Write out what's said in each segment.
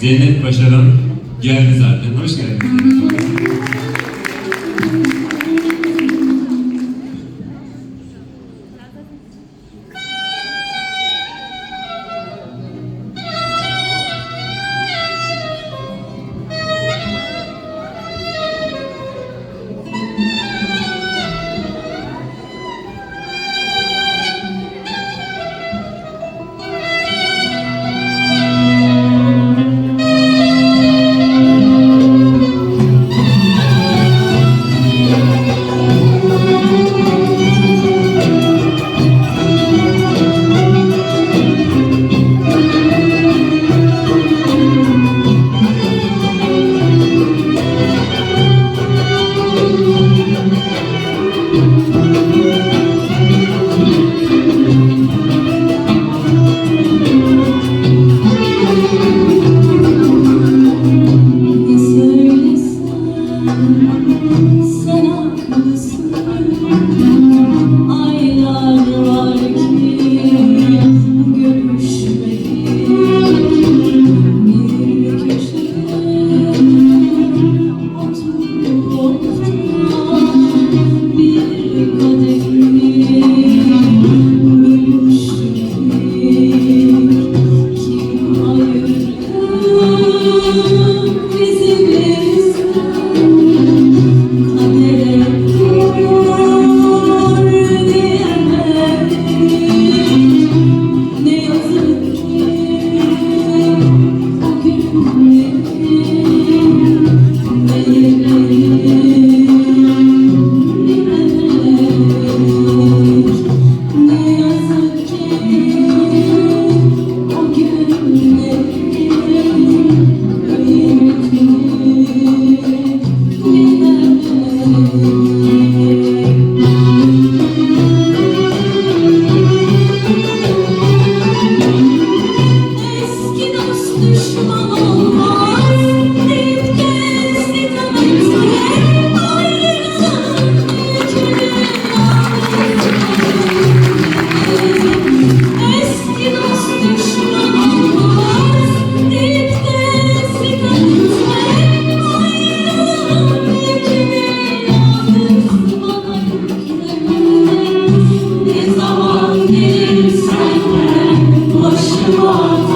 Zeynep Başaran geldi zaten. Hoş geldin.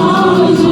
Hallelujah.